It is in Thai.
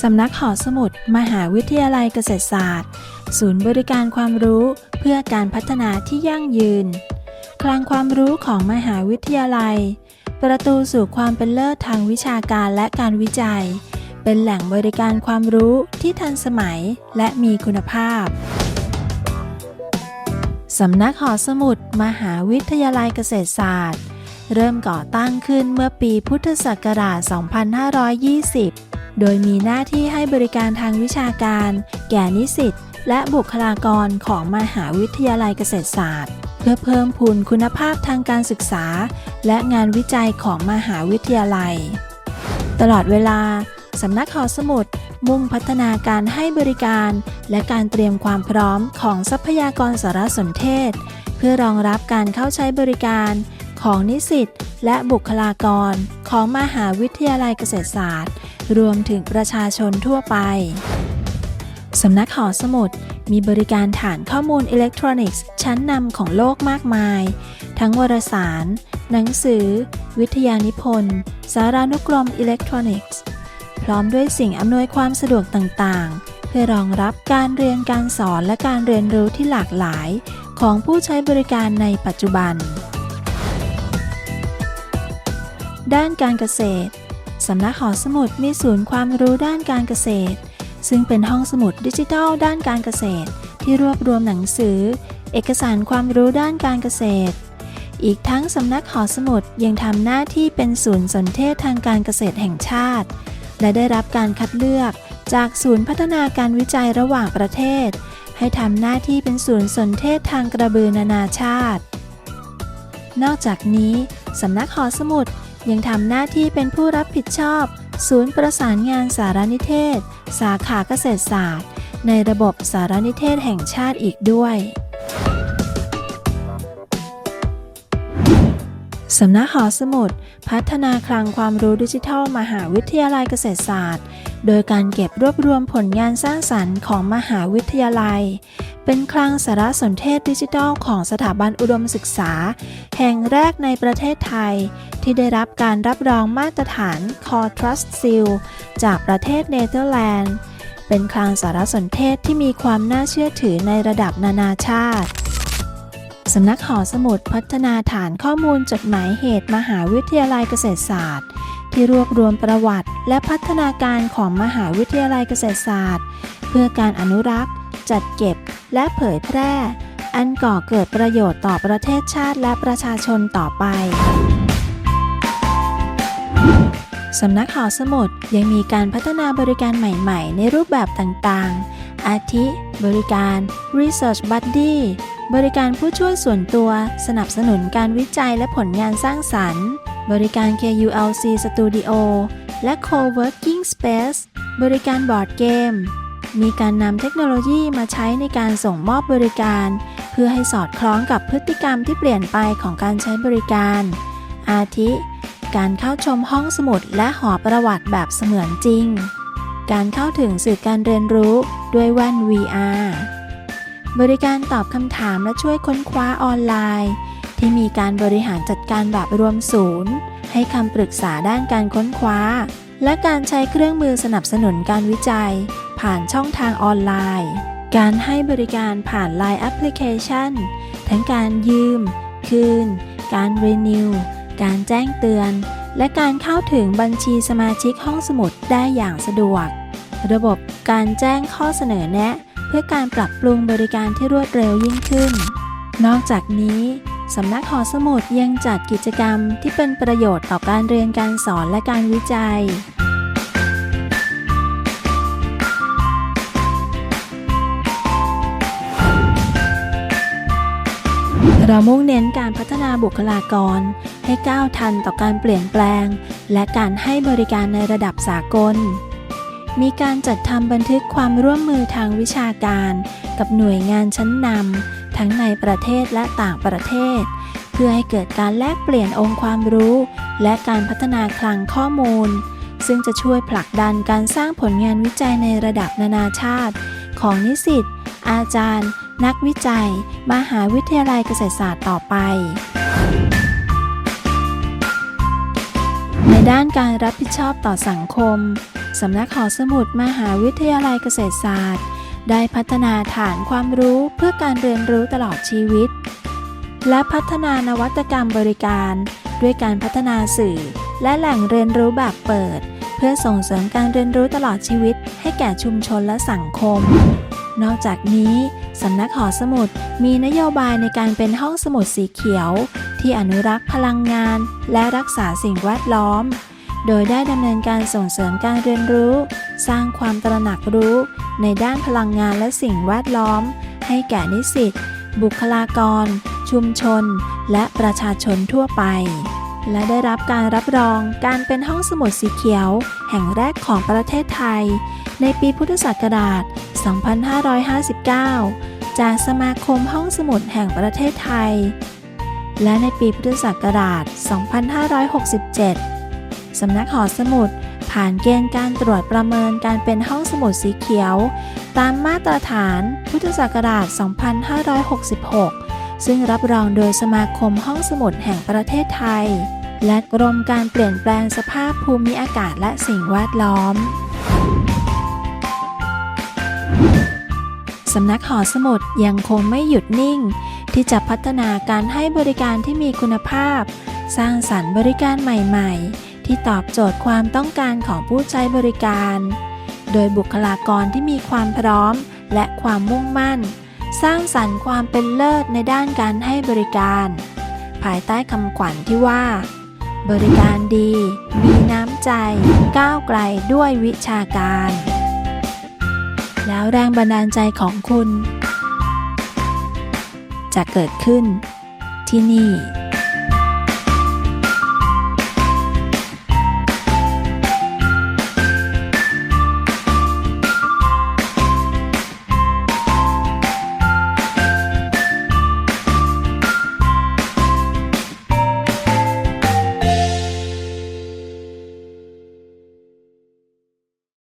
สำนักหอสมุด มหาวิทยาลัยเกษตรศาสตร์ ศูนย์บริการความรู้เพื่อการพัฒนาที่ยั่งยืน คลังความรู้ของมหาวิทยาลัย ประตูสู่ความเป็นเลิศทางวิชาการและการวิจัย เป็นแหล่งบริการความรู้ที่ทันสมัยและมีคุณภาพ สำนักหอสมุด มหาวิทยาลัยเกษตรศาสตร์ เริ่มก่อตั้งขึ้นเมื่อปีพุทธศักราช 2520 โดยมีหน้าที่ให้บริการทางวิชาการ แก่นิสิตและบุคลากรของมหาวิทยาลัยเกษตรศาสตร์ เพื่อเพิ่มพูนคุณภาพทางการศึกษา และงานวิจัยของมหาวิทยาลัย ตลอดเวลาสำนักหอสมุดมุ่งพัฒนาการให้บริการ และการเตรียมความพร้อมของทรัพยากรสารสนเทศ เพื่อรองรับการเข้าใช้บริการของนิสิตและบุคลากรของมหาวิทยาลัยเกษตรศาสตร์ รวมถึงประชาชนทั่วไป สำนักหอสมุดมีบริการฐานข้อมูลอิเล็กทรอนิกส์ ชั้นนำของโลกมากมาย ทั้งวารสาร หนังสือ วิทยานิพนธ์ สารานุกรมอิเล็กทรอนิกส์ พร้อมด้วยสิ่งอำนวยความสะดวกต่างๆ เพื่อรองรับการเรียนการสอนและการเรียนรู้ที่หลากหลาย ของผู้ใช้บริการในปัจจุบันด้านการเกษตร สำนักหอสมุดมีศูนย์ความรู้ด้านการเกษตร ซึ่งเป็นห้องสมุดดิจิทัลด้านการเกษตร ที่รวบรวมหนังสือ เอกสารความรู้ด้านการเกษตร อีกทั้งสำนักหอสมุดยังทำหน้าที่เป็นศูนย์สนเทศทางการเกษตรแห่งชาติ และได้รับการคัดเลือกจากศูนย์พัฒนาการวิจัยระหว่างประเทศ ให้ทำหน้าที่เป็นศูนย์สนเทศทางกระบือนานาชาติ นอกจากนี้สำนักหอสมุด ยังทำหน้าที่เป็นผู้รับผิดชอบ ศูนย์ประสานงานสารนิเทศ สาขาเกษตรศาสตร์ ในระบบสารนิเทศแห่งชาติอีกด้วย สำนักหอสมุด พัฒนาคลังความรู้ดิจิทัล มหาวิทยาลัยเกษตรศาสตร์ โดยการเก็บรวบรวมผลงานสร้างสรรค์ของมหาวิทยาลัย เป็นคลังสารสนเทศดิจิทัล ของสถาบันอุดมศึกษา แห่งแรกในประเทศไทย ที่ได้รับการรับรองมาตรฐาน Core Trust Seal จากประเทศเนเธอร์แลนด์ เป็นคลังสารสนเทศที่มีความน่าเชื่อถือในระดับนานาชาติ สำนักหอสมุดพัฒนาฐานข้อมูลจดหมายเหตุมหาวิทยาลัยเกษตรศาสตร์ ที่รวบรวมประวัติ และพัฒนาการของมหาวิทยาลัยเกษตรศาสตร์ เพื่อการอนุรักษ์ จัดเก็บ และเผยแพร่ อันก่อเกิดประโยชน์ต่อประเทศชาติและประชาชนต่อไปสำนักหอสมุดยังมีการพัฒนาบริการใหม่ ๆ ในรูปแบบต่างๆ อาทิ บริการ Research Buddy บริการผู้ช่วยส่วนตัว สนับสนุนการวิจัยและผลงานสร้างสรรค์ บริการ KULC Studio และ Co-working Space บริการบอร์ดเกม มีการนำเทคโนโลยีมาใช้ในการส่งมอบบริการ เพื่อให้สอดคล้องกับพฤติกรรมที่เปลี่ยนไปของการใช้บริการ อาทิ การเข้าชมห้องสมุดและหอประวัติแบบเสมือนจริง การเข้าถึงสื่อการเรียนรู้ด้วยแว่น VR บริการตอบคำถามและช่วยค้นคว้าออนไลน์ ที่มีการบริหารจัดการแบบรวมศูนย์ ให้คำปรึกษาด้านการค้นคว้า และการใช้เครื่องมือสนับสนุนการวิจัย ผ่านช่องทางออนไลน์ การให้บริการผ่าน Line Application ทั้งการยืม คืน การ Renew การแจ้งเตือน และการเข้าถึงบัญชีสมาชิกห้องสมุดได้อย่างสะดวก ระบบการแจ้งข้อเสนอแนะ เพื่อการปรับปรุงบริการที่รวดเร็วยิ่งขึ้น นอกจากนี้สำนักหอสมุดยังจัดกิจกรรมที่เป็นประโยชน์ต่อการเรียนการสอนและการวิจัย เรามุ่งเน้นการพัฒนาบุคลากร ให้ก้าวทันต่อการเปลี่ยนแปลง และการให้บริการในระดับสากล มีการจัดทำบันทึกความร่วมมือทางวิชาการ กับหน่วยงานชั้นนำทั้งในประเทศและต่างประเทศ เพื่อให้เกิดการแลกเปลี่ยนองค์ความรู้ และการพัฒนาคลังข้อมูล ซึ่งจะช่วยผลักดันการสร้างผลงานวิจัยในระดับนานาชาติ ของนิสิตอาจารย์ นักวิจัย มหาวิทยาลัยเกษตรศาสตร์ต่อไปในด้านการรับผิดชอบต่อสังคมสำนักหอสมุดมหาวิทยาลัยเกษตรศาสตร์ ได้พัฒนาฐานความรู้เพื่อการเรียนรู้ตลอดชีวิต และพัฒนานวัตกรรมบริการ ด้วยการพัฒนาสื่อ และแหล่งเรียนรู้แบบเปิด เพื่อส่งเสริมการเรียนรู้ตลอดชีวิต ให้แก่ชุมชนและสังคม นอกจากนี้สำนักหอสมุดมีนโยบายในการเป็นห้องสมุดสีเขียว ที่อนุรักษ์พลังงาน และรักษาสิ่งแวดล้อม โดยได้ดำเนินการส่งเสริมการเรียนรู้ สร้างความตระหนักรู้ ในด้านพลังงานและสิ่งแวดล้อม ให้แก่นิสิต บุคลากร ชุมชน และประชาชนทั่วไป และได้รับการรับรองการเป็นห้องสมุดสีเขียว แห่งแรกของประเทศไทย ในปีพุทธศักราช 2559 จากสมาคมห้องสมุดแห่งประเทศไทย และในปีพุทธศักราช 2567 สำนักหอสมุด ผ่านเกณฑ์การตรวจประเมินการเป็นห้องสมุดสีเขียว ตามมาตรฐานพุทธศักราช 2566 ซึ่งรับรองโดยสมาคมห้องสมุดแห่งประเทศไทย และกรมการเปลี่ยนแปลงสภาพภูมิอากาศและสิ่งแวดล้อมสำนักหอสมุดยังคงไม่หยุดนิ่ง ที่จะพัฒนาการให้บริการที่มีคุณภาพ สร้างสรรค์บริการใหม่ ๆ ที่ตอบโจทย์ความต้องการของผู้ใช้บริการ โดยบุคลากรที่มีความพร้อมและความมุ่งมั่น สร้างสรรค์ความเป็นเลิศในด้านการให้บริการ ภายใต้คำขวัญที่ว่า บริการดี มีน้ำใจ ก้าวไกลด้วยวิชาการ แล้วแรงบันดาลใจของคุณ จะเกิดขึ้นที่นี่